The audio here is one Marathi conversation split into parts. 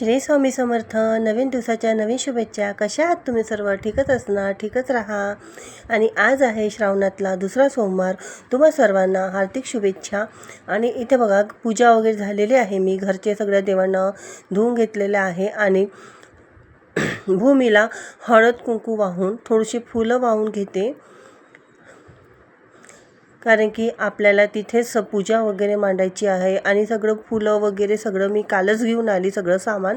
श्री स्वामी समर्थ नवीन दिवसाच्या नवीन शुभेच्छा. कशा आहात तुम्ही सर्व? ठीकच असणार ठीकच राहा. आणि आज आहे श्रावणातला दुसरा सोमवार. तुम्हा सर्वांना हार्दिक शुभेच्छा. आणि इथे बघा पूजा वगैरे झालेली आहे. मी घरचे सगळ्या देवांना धुवून घेतलेलं आहे. आणि भूमीला हळद कुंकू वाहून थोडीशी फुलं वाहून घेते. कारण की आपल्याला तिथेच पूजा वगैरे मांडायची आहे आणि सगळं फुलं वगैरे सगळं मी कालच घेऊन आली सगळं सामान.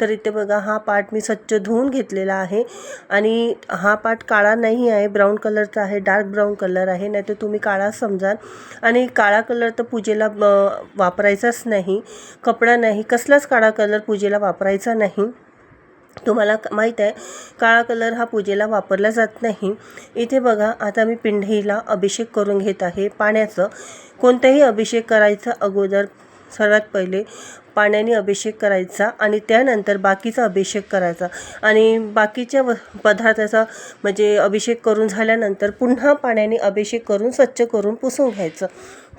तर इथे बघा हा पाट मी स्वच्छ धुवून घेतलेला आहे. आणि हा पाट काळा नाही आहे ब्राऊन कलरचा आहे डार्क ब्राऊन कलर आहे नाही तर तुम्ही काळा समजाल. आणि काळा कलर तर पूजेला वापरायचाच नाही. कपडा नाही कसलाच काळा कलर पूजेला वापरायचा नाही. तुम्हाला माहीत आहे काळा कलर हा पूजेला वापरला जात नाही. इथे बघा आता मी पिंढीला अभिषेक करून घेत आहे. पाण्याचं कोणताही अभिषेक करायचं अगोदर सर्वात पहिले पाण्याने अभिषेक करायचा आणि त्यानंतर बाकीचा अभिषेक करायचा. आणि बाकीच्या व पदार्थाचा म्हणजे अभिषेक करून झाल्यानंतर पुन्हा पाण्याने अभिषेक करून स्वच्छ करून पुसून घ्यायचं.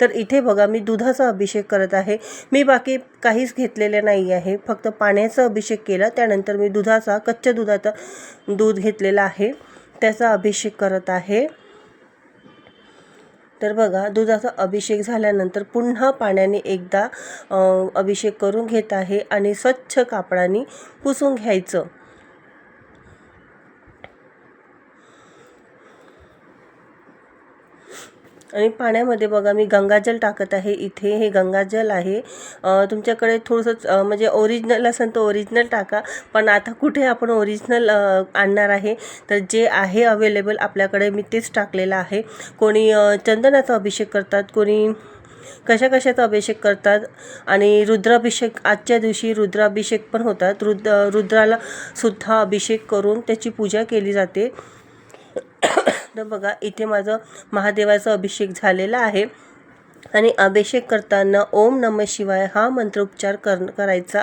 तर इथे बघा मी दुधाचा अभिषेक करत आहे. मी बाकी काहीच घेतलेले नाही आहे. फक्त पाण्याचा अभिषेक केला. त्यानंतर मी दुधाचा कच्च्या दुधाचा दूध घेतलेला आहे. त्याचा अभिषेक करत आहे. तर बघा दुधाचा अभिषेक झाल्यानंतर पुन्हा पाण्याने एकदा अभिषेक करून घेत आहे आणि स्वच्छ कापडाने पुसून घ्यायचं. आणि पाण्यामध्ये बघा मी गंगाजल टाकत आहे. इथे हे गंगाजल आहे. तुमच्याकडे थोडंसं म्हणजे ओरिजिनल असेल तर ओरिजिनल टाका. पण आता कुठे आपण ओरिजिनल आणणार आहे? तर जे आहे अवेलेबल आपल्याकडे मी तेच टाकलेलं आहे. कोणी चंदनाचा अभिषेक करतात कोणी कशा कशाचा अभिषेक करतात आणि रुद्राभिषेक आजच्या दिवशी रुद्राभिषेक पण होतात. रुद्र रुद्राला सुद्धा अभिषेक करून त्याची पूजा केली जाते. तर बघा इथे माझं महादेवाचा अभिषेक झालेला आहे. आणि अभिषेक करताना ओम नम शिवाय हा मंत्रोपचार कर करायचा.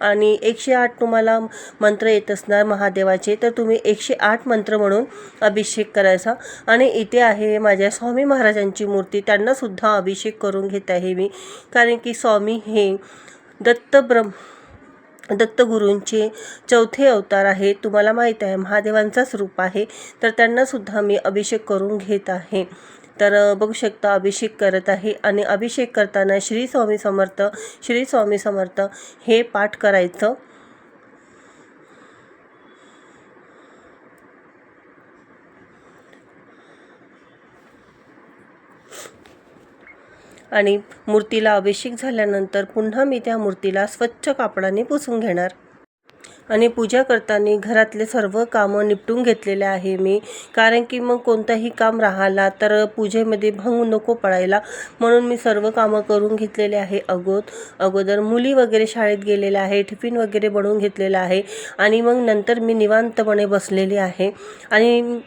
आणि एकशे आठ तुम्हाला मंत्र येत असणार महादेवाचे तर तुम्ही एकशे आठ मंत्र म्हणून अभिषेक करायचा. आणि इथे आहे माझ्या स्वामी महाराजांची मूर्ती त्यांनासुद्धा अभिषेक करून घेत आहे मी. कारण की स्वामी हे दत्त ब्रह्म दत्तगुरूंचे चौथे अवतार आहे. तुम्हाला माहीत आहे महादेवांचाच रूप आहे. तर त्यांनासुद्धा मी अभिषेक करून घेत आहे. तर बघू शकता अभिषेक करत आहे आणि अभिषेक करताना श्री स्वामी समर्थ श्री स्वामी समर्थ हे पाठ करायचं. आणि मूर्तीला अभिषेक झाल्यानंतर पुन्हा मी त्या मूर्तीला स्वच्छ कापडाने पुसून घेणार. आणि पूजा करताना घरातले सर्व कामं निपटून घेतलेले आहे मी. कारण की मग कोणतंही काम राहिला तर पूजेमध्ये भंग नको पडायला. म्हणून मी सर्व कामं करून घेतलेले आहे. अगोद अगोदर मुली वगैरे शाळेत गेलेल्या आहे टिफिन वगैरे बनवून घेतलेलं आहे. आणि मग नंतर मी निवांतपणे बसलेली आहे. आणि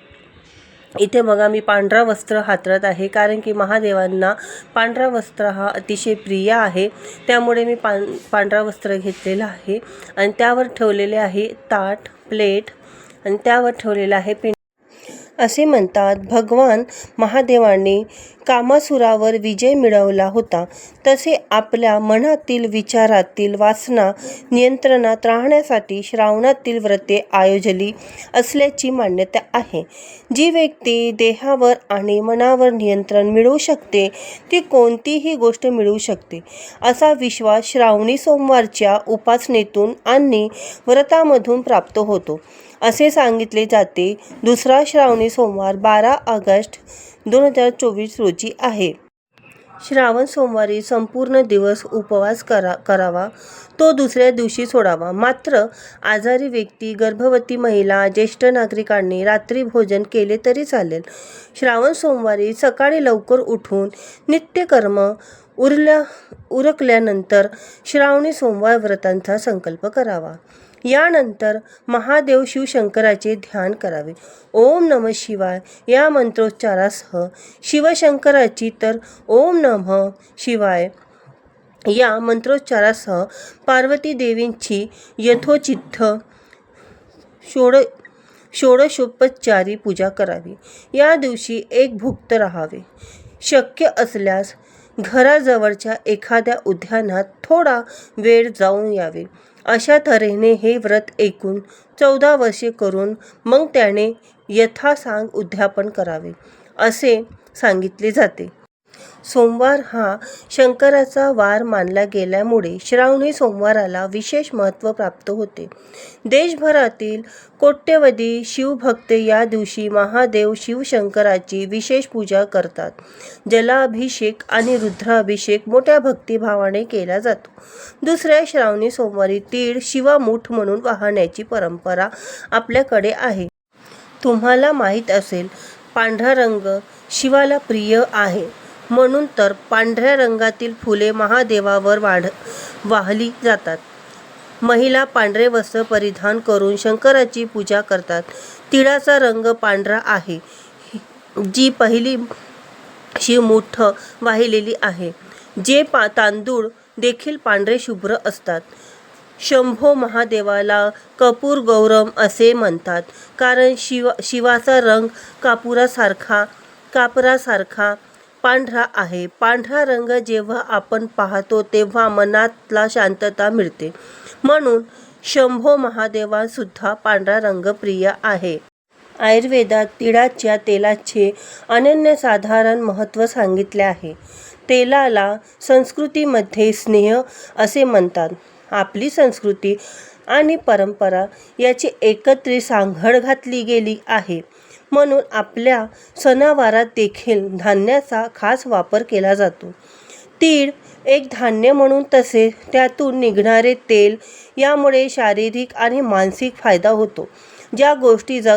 इथे बघा मी पांढरा वस्त्र हातरत आहे कारण की महादेवांना पांढरा वस्त्र हा अतिशय प्रिय आहे. त्यामुळे मी पां पांढरा वस्त्र घेतलेलं आहे. आणि त्यावर ठेवलेले आहे ताट प्लेट आणि त्यावर ठेवलेलं आहे पिं असे म्हणतात भगवान महादेवाने कामासुरावर विजय मिळवला होता. तसे आपल्या मनातील विचारातील वासना नियंत्रणात राहण्यासाठी श्रावणातील व्रते आयोजली असल्याची मान्यता आहे. जी व्यक्ती देहावर आणि मनावर नियंत्रण मिळवू शकते ती कोणतीही गोष्ट मिळवू शकते. असा विश्वास श्रावणी सोमवारच्या उपासनेतून आणि व्रतामधून प्राप्त होतो. असे सांगितले जाते. दुसरा श्रावणी सोमवार बारा ऑगस्ट दोन हजार चोवीस रोजी आहे. श्रावण सोमवारी संपूर्ण दिवस उपवास करा करावा. तो दुसऱ्या दिवशी सोडावा. मात्र आजारी व्यक्ती गर्भवती महिला ज्येष्ठ नागरिकांनी रात्री भोजन केले तरी चालेल. श्रावण सोमवारी सकाळी लवकर उठून नित्यकर्म उरल्या उरकल्यानंतर श्रावणी सोमवार व्रतांचा संकल्प करावा. यानंतर महादेव शिवशंकराचे ध्यान करावे. ओम नम शिवाय या मंत्रोच्चारासह शिवशंकराची तर ओम नम शिवाय या मंत्रोच्चारासह पार्वती देवींची यथोचित्त षोड षोडशोपचारी पूजा करावी. या दिवशी एक भुक्त राहावे. शक्य असल्यास घराजवळच्या एखाद्या उद्यानात थोडा वेळ जाऊन यावे. अशा तऱ्हेने हे व्रत एकूण चौदा वर्षे करून मग त्याने यथासांग उद्यापन करावे असे सांगितले जाते. सोमवार हा शंकराचा वार मानला गेल्यामुळे श्रावणी सोमवाराला विशेष महत्त्व प्राप्त होते. देशभरातील कोट्यवधी शिवभक्त या दिवशी महादेव शिवशंकराची विशेष पूजा करतात. जलाभिषेक आणि रुद्राभिषेक मोठ्या भक्तिभावाने केला जातो. दुसऱ्या श्रावणी सोमवारी तीळ शिवामूठ म्हणून वाहण्याची परंपरा आपल्याकडे आहे. तुम्हाला माहीत असेल पांढरा रंग शिवाला प्रिय आहे. म्हणून तर पांढऱ्या रंगातील फुले महादेवावर वाढ वाहली जातात. महिला पांढरे वस्त्र परिधान करून शंकराची पूजा करतात. तिळाचा रंग पांढरा आहे. जी पहिली शिवमुठ वाहिलेली आहे. जे पा तांदूळ देखील पांढरे शुभ्र असतात. शंभो महादेवाला कपूर गौरम असे म्हणतात. कारण शिवा शिवाचा रंग कापुरासारखा कापरासारखा पांढरा आहे. पांढरा रंग जेव्हा आपण पाहतो तेव्हा मनातला शांतता मिळते. म्हणून शंभो महादेवांसुद्धा पांढरा रंग प्रिय आहे. आयुर्वेदात तिळाच्या तेलाचे अनन्यसाधारण महत्त्व सांगितले आहे. तेलाला संस्कृतीमध्ये स्नेह असे म्हणतात. आपली संस्कृती आणि परंपरा याची एकत्रित सांगड घातली गेली आहे. म्हणून आपल्या सणावारात देखील धान्याचा खास वापर केला जातो. तीळ एक धान्य म्हणून तसेच त्यातून निघणारे तेल यामुळे शारीरिक आणि मानसिक फायदा होतो. ज्या गोष्टी ज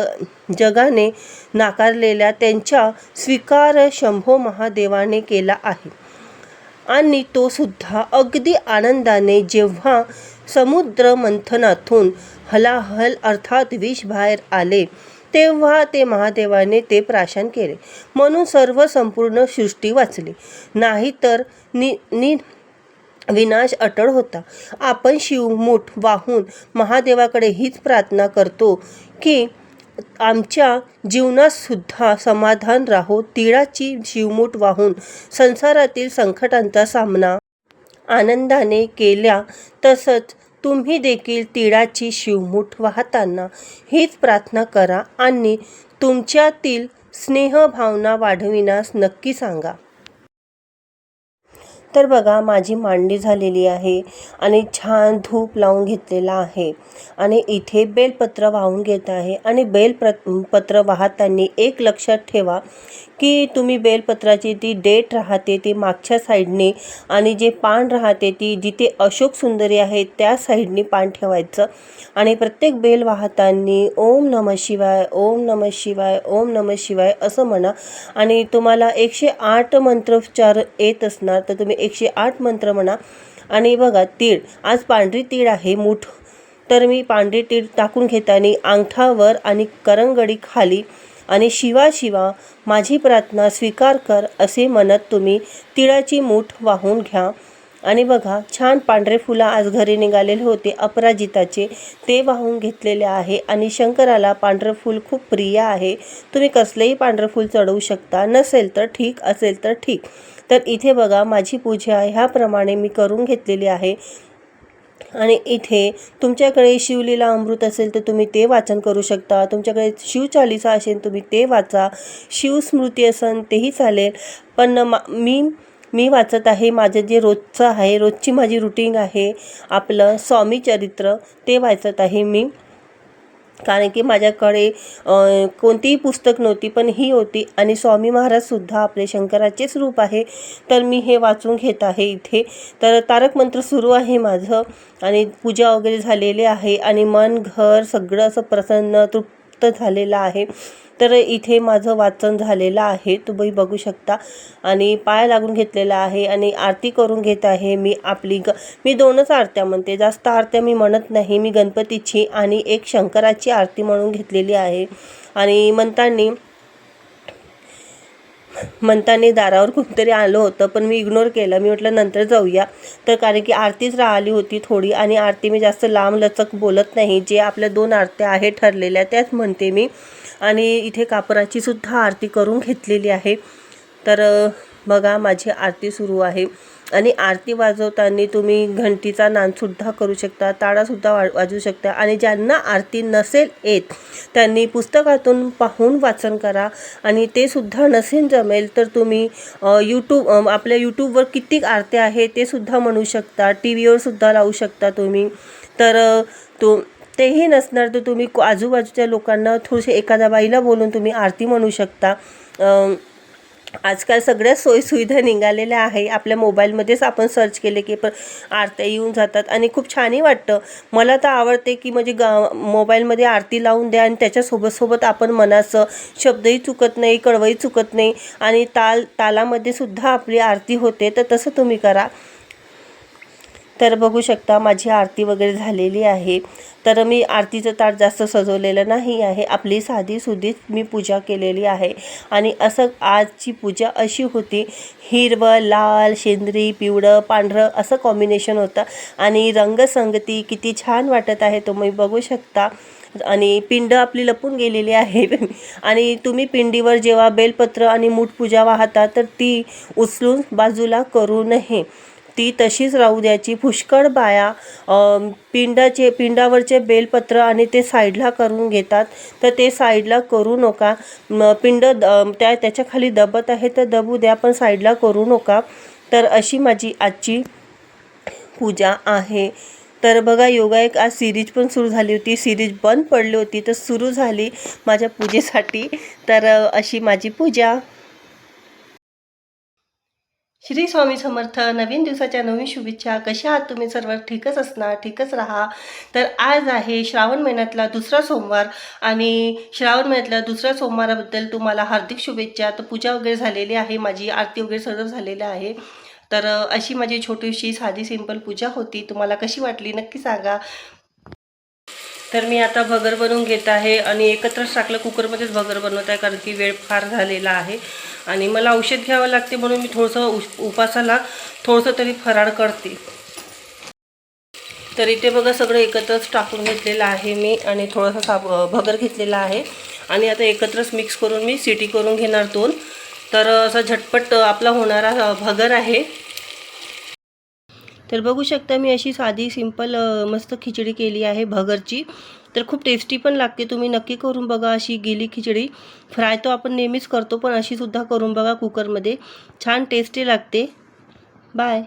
जगाने नाकारलेल्या त्यांच्या स्वीकार शंभो महादेवाने केला आहे. आणि तो सुद्धा अगदी आनंदाने जेव्हा समुद्र मंथनातून हलाहल अर्थात विष बाहेर आले तेव्हा ते महादेवाने ते प्राशन केले. म्हणून सर्व संपूर्ण सृष्टी वाचली. नाहीतर नि नि विनाश अटळ होता. आपण शिवमूठ वाहून महादेवाकडे हीच प्रार्थना करतो की आमच्या जीवनातसुद्धा समाधान राहो. तिळाची शिवमूठ वाहून संसारातील संकटांचा सामना आनंदाने केल्या तसंच तुम्ही देखील तिळाची शिवमूठ वाहताना हीच प्रार्थना करा आणि तुमच्यातील स्नेहभावना वाढविण्यास नक्की सांगा. तर बघा माझी मांडणी झालेली आहे आणि छान धूप लावून घेतलेला आहे. आणि इथे बेलपत्र वाहून घेत आहे आणि बेलप्र पत्र वाहताना एक लक्षात ठेवा की तुम्ही बेलपत्राची ती डेट राहते ती मागच्या साईडने आणि जे पान राहते ती जिथे अशोक सुंदरी आहे त्या साईडने पान ठेवायचं. आणि प्रत्येक बेल वाहताना ओम नम शिवाय ओम नम शिवाय ओम नम शिवाय असं म्हणा. आणि तुम्हाला एकशे आठ मंत्रोच्चार येत असणार तर तुम्ही एकशे आठ मंत्र म्हणा. आणि बघा तीळ. आज पांढरी तीळ आहे मूठ. तर मी पांढरी तीळ टाकून घेताना अंगठावर आणि करंगडी खाली आणि शिवा शिवा माझी प्रार्थना स्वीकार कर असे म्हणत तुम्ही तिळाची मूठ वाहून घ्या. आणि बघा छान पांढरे फुलं आज घरी निघालेले होते अपराजिताचे. ते वाहून घेतलेले आहे आणि शंकराला पांढरं फूल खूप प्रिय आहे. तुम्ही कसलेही पांढरं फूल चढवू शकता. नसेल तर ठीक असेल तर ठीक. तर इथे बघा माझी पूजा ह्याप्रमाणे मी करून घेतलेली आहे. आणि इथे तुमच्याकडे शिवलीला अमृत असेल तर तुम्ही ते वाचन करू शकता. तुमच्याकडे शिवचालिसा असेल तुम्ही ते वाचा. शिवस्मृती असेल तेही चालेल. पण मा मी मी वाचत आहे. माझं जे रोजचं आहे रोजची माझी रुटीन आहे आपलं स्वामी चरित्र ते वाचत आहे मी. कारण की माझ्याकडे कोणतीही पुस्तक नव्हती पण ही होती. आणि स्वामी महाराजसुद्धा आपले शंकराचेच रूप आहे. तर मी हे वाचून घेत आहे इथे. तर तारक मंत्र सुरू आहे माझं. आणि पूजा वगैरे झालेली आहे. आणि मन घर सगळं असं प्रसन्न तृप्त झालेलं आहे. तर इथे माझं वाचन झालेलं आहे. तुम्ही बघू शकता. आणि पाय लागून घेतलेला आहे आणि आरती करून घेत आहे मी आपली ग मी दोनच आरत्या म्हणते. जास्त आरत्या मी म्हणत नाही. मी गणपतीची आणि एक शंकराची आरती म्हणून घेतलेली आहे. आणि म्हणताना म्हणतानी दारावर कोणतरी आलं होतं पण मी इग्नोर केलं. मी म्हटलं नंतर जाऊया. तर कारण की आरतीच राहिली होती थोडी आणि आरती मी जास्त लांब लचक बोलत नाही. जे आपल्या दोन आरत्या आहेत ठरलेल्या त्याच म्हणते मी. आणि इथे कापराची सुद्धा आरती करून घेतलेली आहे. तर बघा माझी आरती सुरू आहे. आणि आरती वाजवताना तुम्ही घंटीचा नादसुद्धा करू शकता ताडासुद्धा वा वाजवू शकता. आणि ज्यांना आरती नसेल येत त्यांनी पुस्तकातून पाहून वाचन करा. आणि ते सुद्धा नसेल जमेल तर तुम्ही यूट्यूब आपल्या यूट्यूबवर किती आरत्या आहे ते सुद्धा म्हणू शकता. टी व्हीवर सुद्धा लावू शकता तुम्ही. तर तो तेही नसणार तर तुम्ही आजूबाजूच्या लोकांना थोडेसे एखाद्या बाईला बोलून तुम्ही आरती म्हणू शकता. आजकाल सगळ्या सोयीसुविधा निघालेल्या आहे. आपल्या मोबाईलमध्येच आपण सर्च केले की पण आरत्या येऊन जातात. आणि खूप छानही वाटतं. मला तर आवडते की म्हणजे गा मोबाईलमध्ये आरती लावून द्या आणि त्याच्यासोबत सोबत आपण मनाचं शब्दही चुकत नाही कडवही चुकत नाही. आणि ताल तालामध्ये सुद्धा आपली आरती होते तर तसं तुम्ही करा. तर बघू शकता माझी आरती वगैरे झालेली आहे. तर मी आरतीचं ताट जास्त सजवलेलं नाही आहे. आपली साधी सुधीच मी पूजा केलेली आहे. आणि असं आजची पूजा अशी होती हिरवं लाल शेंद्री पिवळं पांढरं असं कॉम्बिनेशन होतं. आणि रंगसंगती किती छान वाटत आहे तुम्ही बघू शकता. आणि पिंड आपली लपून गेलेली आहे. आणि तुम्ही पिंडीवर जेव्हा बेलपत्र आणि मूठ पूजा वाहता तर ती उचलून बाजूला करू नये. ती तशीच राहू द्यायची. पुष्कळ बाया पिंडाचे पिंडावरचे बेलपत्र आणि ते साईडला करून घेतात. तर ते साईडला करू नका. पिंड द- त्या त्याच्याखाली दबत आहे तर दबू द्या पण साईडला करू नका. तर अशी माझी आजची पूजा आहे. तर बघा योगा एक आज सिरीज पण सुरू झाली होती. सिरीज बंद पडली होती तर सुरू झाली माझ्या पूजेसाठी. तर अशी माझी पूजा. श्री स्वामी समर्थ नवीन दिवसाच्या नवीन शुभेच्छा. कशा आहात तुम्ही सर्व? ठीकच असणार ठीकच राहा. तर आज आहे श्रावण महिन्यातला दुसरा सोमवार आणि श्रावण महिन्यातल्या दुसऱ्या सोमवाराबद्दल तुम्हाला हार्दिक शुभेच्छा. तर पूजा वगैरे झालेली आहे माझी आरती वगैरे सर्व झालेली आहे. तर अशी माझी छोटीशी साधी सिंपल पूजा होती. तुम्हाला कशी वाटली नक्की सांगा. तर मी आता भगर बनवून घेत आहे आणि एकत्रच टाकलं. कुकरमध्येच भगर बनवत आहे कारण की वेळ फार झालेला आहे. आणि मला औषध घ्यावं लागते म्हणून मी थोडंसं उश उपासाला थोडंसं तरी फराळ करते. तर इथे बघा सगळं एकत्रच टाकून घेतलेलं आहे मी आणि थोडंसं साब भगर घेतलेला आहे. आणि आता एकत्रच मिक्स करून मी सिटी करून घेणार दोन. तर असा झटपट आपला होणारा भगर आहे. तर बघू शकता मी अशी साधी सिंपल मस्त खिचडी केली आहे भगरची तर खूप टेस्टी पण लागते. तुम्ही नक्की करून बघा अशी गेली खिचडी. फ्राय तो आपण नेहमीच करतो पण अशीसुद्धा करून बघा कुकरमध्ये छान टेस्टी लागते. बाय